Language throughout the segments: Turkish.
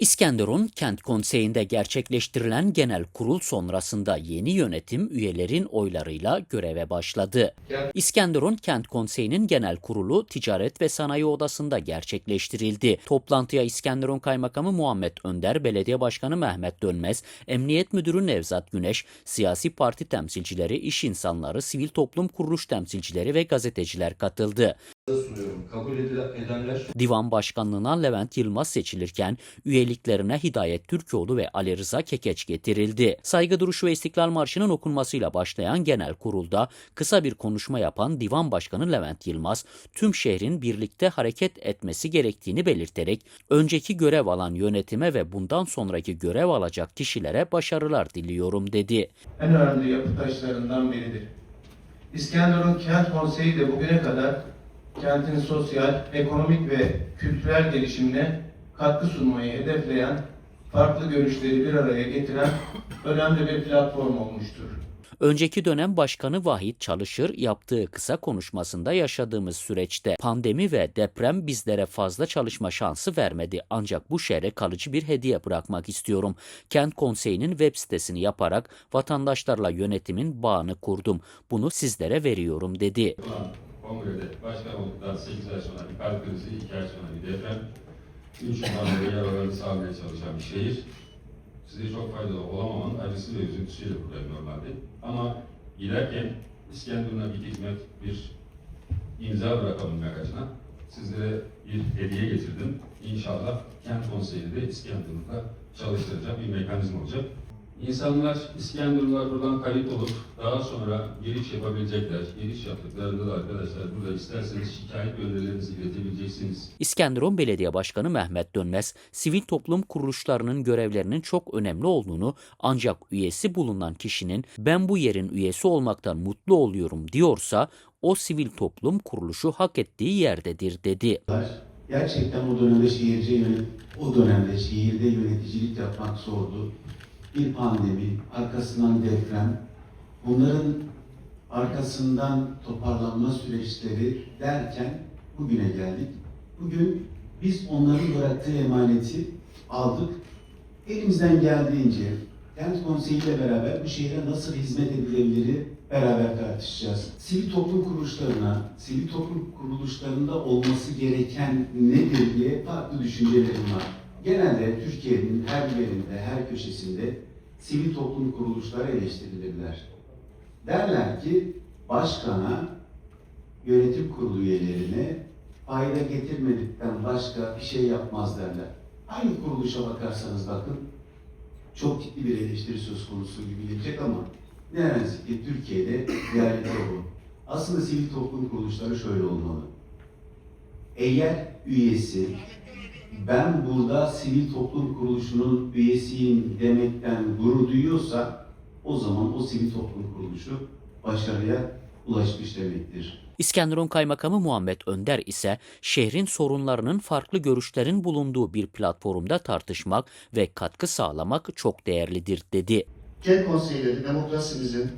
İskenderun Kent Konseyi'nde gerçekleştirilen genel kurul sonrasında yeni yönetim üyelerin oylarıyla göreve başladı. İskenderun Kent Konseyi'nin genel kurulu Ticaret ve Sanayi Odası'nda gerçekleştirildi. Toplantıya İskenderun Kaymakamı Muhammed Önder, Belediye Başkanı Mehmet Dönmez, Emniyet Müdürü Nevzat Güneş, siyasi parti temsilcileri, iş insanları, sivil toplum kuruluş temsilcileri ve gazeteciler katıldı. Sunuyorum. Kabul edile- edenler Divan Başkanlığı'na Levent Yılmaz seçilirken üyeliklerine Hidayet Türkoğlu ve Ali Rıza Kekeç getirildi. Saygı duruşu ve İstiklal Marşı'nın okunmasıyla başlayan genel kurulda kısa bir konuşma yapan Divan Başkanı Levent Yılmaz, tüm şehrin birlikte hareket etmesi gerektiğini belirterek önceki görev alan yönetime ve bundan sonraki görev alacak kişilere başarılar diliyorum dedi. en önemli yapı taşlarından biridir. İskenderun Kent Konseyi de bugüne kadar kentin sosyal, ekonomik ve kültürel gelişimine katkı sunmayı hedefleyen, farklı görüşleri bir araya getiren önemli bir platform olmuştur. Önceki dönem Başkanı Vahit Çalışır yaptığı kısa konuşmasında yaşadığımız süreçte pandemi ve deprem bizlere fazla çalışma şansı vermedi. Ancak bu şehre kalıcı bir hediye bırakmak istiyorum. Kent Konseyi'nin web sitesini yaparak vatandaşlarla yönetimin bağını kurdum. Bunu sizlere veriyorum dedi. Kongrede başkan olduktan 8 ay sonra bir kalp krizi, 2 ay sonra bir deprem, 3 yıldan beri yaralarını sarmaya çalışan bir şehir. Size çok faydalı olamamanın acısı ve üzüntüsüyle buradayım normalde. Ama giderken İskenderun'a bir hizmet, bir imza bırakabilmek adına sizlere bir hediye getirdim. İnşallah kent konseyi de İskenderun'da çalıştıracak bir mekanizma olacak. İnsanlar İskenderunlar buradan kayıt olup daha sonra giriş yapabilecekler. Giriş yaptıklarında da arkadaşlar burada isterseniz şikayet önerilerinizi iletebileceksiniz. İskenderun Belediye Başkanı Mehmet Dönmez, sivil toplum kuruluşlarının görevlerinin çok önemli olduğunu ancak üyesi bulunan kişinin ben bu yerin üyesi olmaktan mutlu oluyorum diyorsa o sivil toplum kuruluşu hak ettiği yerdedir dedi. Gerçekten o dönemde şehirce yönet, o dönemde şehirde yöneticilik yapmak zordu. Bir pandemi, arkasından deprem, bunların arkasından toparlanma süreçleri derken bugüne geldik. Bugün biz onların bıraktığı emaneti aldık. Elimizden geldiğince Kent Konseyi ile beraber bu şehre nasıl hizmet edilebilir beraber tartışacağız. Sivil toplum kuruluşlarına, sivil toplum kuruluşlarında olması gereken nedir diye farklı düşüncelerim var. Genelde Türkiye'nin her yerinde, her köşesinde sivil toplum kuruluşları eleştirilirler. Derler ki başkana, yönetim kurulu üyelerine fayda getirmedikten başka bir şey yapmaz derler. Aynı kuruluşa bakarsanız bakın, çok ciddi bir eleştiri söz konusu gibi gelecek ama ne ki Türkiye'de realite bu. Aslında sivil toplum kuruluşları şöyle olmalı. Eğer üyesi ben burada sivil toplum kuruluşunun üyesiyim demekten gurur duyuyorsa o zaman o sivil toplum kuruluşu başarıya ulaşmış demektir. İskenderun Kaymakamı Muhammed Önder ise şehrin sorunlarının farklı görüşlerin bulunduğu bir platformda tartışmak ve katkı sağlamak çok değerlidir dedi. Kent konseyleri demokrasimizin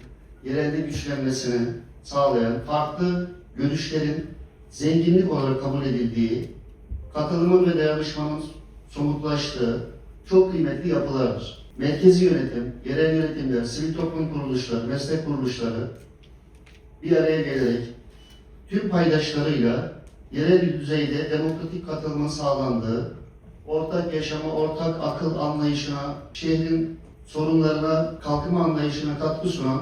yerelde güçlenmesini sağlayan farklı görüşlerin zenginlik olarak kabul edildiği, katılımın ve dayanışmanın somutlaştığı çok kıymetli yapılardır. Merkezi yönetim, yerel yönetimler, sivil toplum kuruluşları, meslek kuruluşları bir araya gelerek tüm paydaşlarıyla yerel düzeyde demokratik katılımın sağlandığı, ortak yaşama, ortak akıl anlayışına, şehrin sorunlarına, kalkınma anlayışına katkı sunan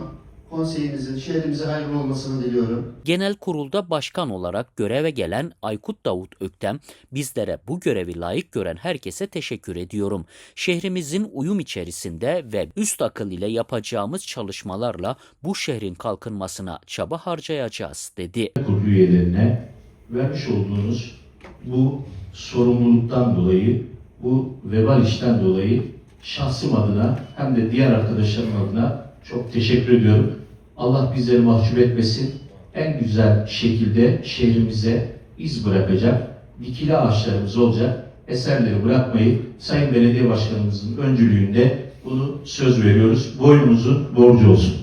konseyimizin şehrimize hayırlı olmasını diliyorum. Genel kurulda başkan olarak göreve gelen Aykut Davut Öktem, bizlere bu görevi layık gören herkese teşekkür ediyorum. Şehrimizin uyum içerisinde ve üst akıl ile yapacağımız çalışmalarla bu şehrin kalkınmasına çaba harcayacağız dedi. kurulu üyelerine vermiş olduğunuz bu sorumluluktan dolayı, bu vebal işten dolayı şahsım adına hem de diğer arkadaşlarım adına çok teşekkür ediyorum. Allah bizleri mahcup etmesin. En güzel şekilde şehrimize iz bırakacak, dikili ağaçlarımız olacak eserleri bırakmayı Sayın Belediye Başkanımızın öncülüğünde bunu söz veriyoruz. Boynumuzun borcu olsun.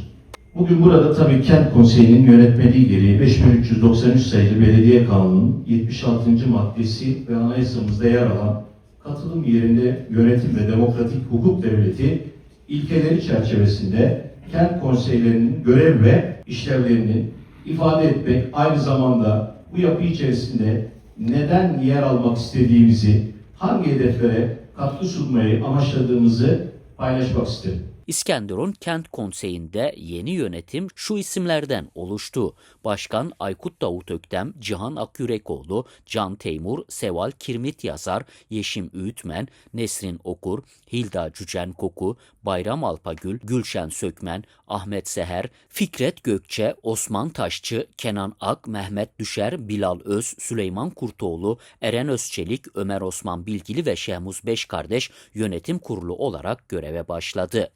Bugün burada tabii Kent Konseyi'nin yönetmeliği gereği 5393 sayılı Belediye Kanunu'nun 76. maddesi ve anayasamızda yer alan katılım yerinde yönetim ve demokratik hukuk devleti ilkeleri çerçevesinde kent konseylerinin görev ve işlevlerini ifade etmek aynı zamanda bu yapı içerisinde neden yer almak istediğimizi, hangi hedeflere katkı sunmayı amaçladığımızı paylaşmak isterim. İskenderun Kent Konseyi'nde yeni yönetim şu isimlerden oluştu. Başkan Aykut Davut Öktem, Cihan Akyürekoğlu, Can Teymur, Seval Kirmit Yazar, Yeşim Öğütmen, Nesrin Okur, Hilda Cücen Koku, Bayram Alpagül, Gülşen Sökmen, Ahmet Seher, Fikret Gökçe, Osman Taşçı, Kenan Ak, Mehmet Düşer, Bilal Öz, Süleyman Kurtoğlu, Eren Özçelik, Ömer Osman Bilgili ve Şehmuz Beş kardeş yönetim kurulu olarak göreve başladı.